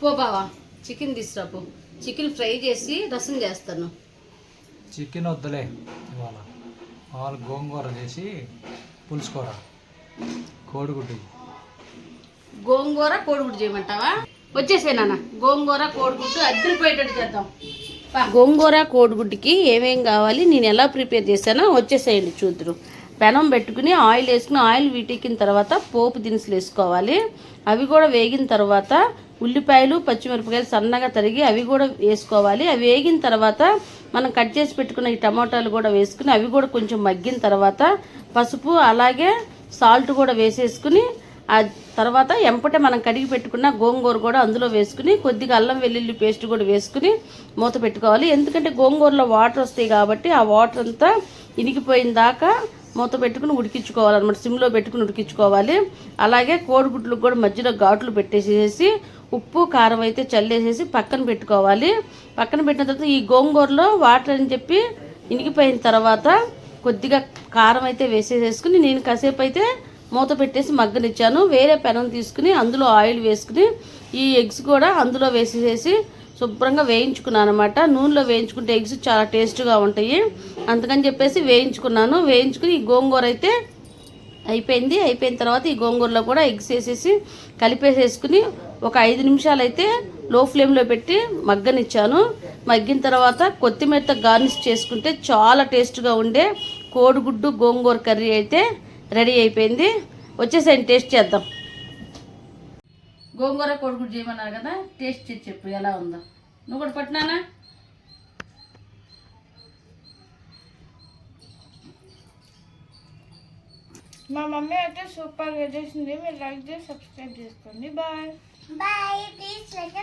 పో బావా చికెన్ తీసురా పో చికెన్ ఫ్రై చేసి రసం చేస్తాను. చికెన్ వద్దులే ఇవాళ. వాళ్ళు గోంగూర చేసి పులుసుకోర. కోడిగుడ్డు. గోంగూర కోడిగుడ్డు చేయమంటావా? వచ్చేసే నాన్న. గోంగూర కోడిగుడ్డు అద్దరిపోయేటట్టు చేద్దాం. గోంగూర కోడిగుడ్డుకి ఏమేం కావాలి నేను ఎలా ప్రిపేర్ చేశానో వచ్చేసేయండి చూద్దరు. పెనం పెట్టుకుని ఆయిల్ వేసుకుని ఆయిల్ వీటెక్కిన తర్వాత పోపు దినుసులు వేసుకోవాలి. అవి కూడా వేగిన తర్వాత ఉల్లిపాయలు పచ్చిమిరపకాయలు సన్నగా తరిగి అవి కూడా వేసుకోవాలి. అవి వేగిన తర్వాత మనం కట్ చేసి పెట్టుకున్న ఈ టమాటాలు కూడా వేసుకుని అవి కూడా కొంచెం మగ్గిన తర్వాత పసుపు అలాగే సాల్ట్ కూడా వేసేసుకుని ఆ తర్వాత ఎంపటే మనం కడిగి పెట్టుకున్న గోంగూర కూడా అందులో వేసుకుని కొద్దిగా అల్లం వెల్లుల్లి పేస్ట్ కూడా వేసుకుని మూత పెట్టుకోవాలి. ఎందుకంటే గోంగూరలో వాటర్ వస్తాయి కాబట్టి ఆ వాటర్ అంతా ఇనికిపోయిన దాకా మూత పెట్టుకుని ఉడికించుకోవాలన్నమాట. సిమ్లో పెట్టుకుని ఉడికించుకోవాలి. అలాగే కోడిగుడ్లకు కూడా మధ్యలో ఘాట్లు పెట్టేసేసి ఉప్పు కారం అయితే చల్లేసేసి పక్కన పెట్టుకోవాలి. పక్కన పెట్టిన తర్వాత ఈ గోంగూరలో వాటర్ అని చెప్పి ఇనికిపోయిన తర్వాత కొద్దిగా కారం అయితే వేసేసేసుకుని నేను కాసేపు అయితే మూత పెట్టేసి మగ్గనిచ్చాను. వేరే పెనం తీసుకుని అందులో ఆయిల్ వేసుకుని ఈ ఎగ్స్ కూడా అందులో వేసేసేసి శుభ్రంగా వేయించుకున్నాను అనమాట నూనెలో వేయించుకుంటే ఎగ్స్ చాలా టేస్ట్గా ఉంటాయి. అందుకని చెప్పేసి వేయించుకున్నాను. వేయించుకుని ఈ గోంగూర అయితే అయిపోయింది. అయిపోయిన తర్వాత ఈ గోంగూరలో కూడా ఎగ్స్ వేసేసి కలిపేసేసుకుని ఒక ఐదు నిమిషాలు అయితే లో ఫ్లేమ్లో పెట్టి మగ్గనిచ్చాను. మగ్గిన తర్వాత కొత్తిమీరతో గార్నిష్ చేసుకుంటే చాలా టేస్ట్గా ఉండే కోడిగుడ్డు గోంగూర కర్రీ అయితే రెడీ అయిపోయింది. వచ్చేసేయండి టేస్ట్ చేద్దాం. గోంగూర కోడిగుడ్డు చేయమన్నారు కదా టేస్ట్ చేసి చెప్పు ఎలా ఉందో. నువ్వు కూడా పట్టినానా? మా మమ్మీ అయితే సూపర్గా చేసింది. మీరు లైక్ చేసి సబ్స్క్రైబ్ చేసుకోండి. బాయ్. Bye. Please like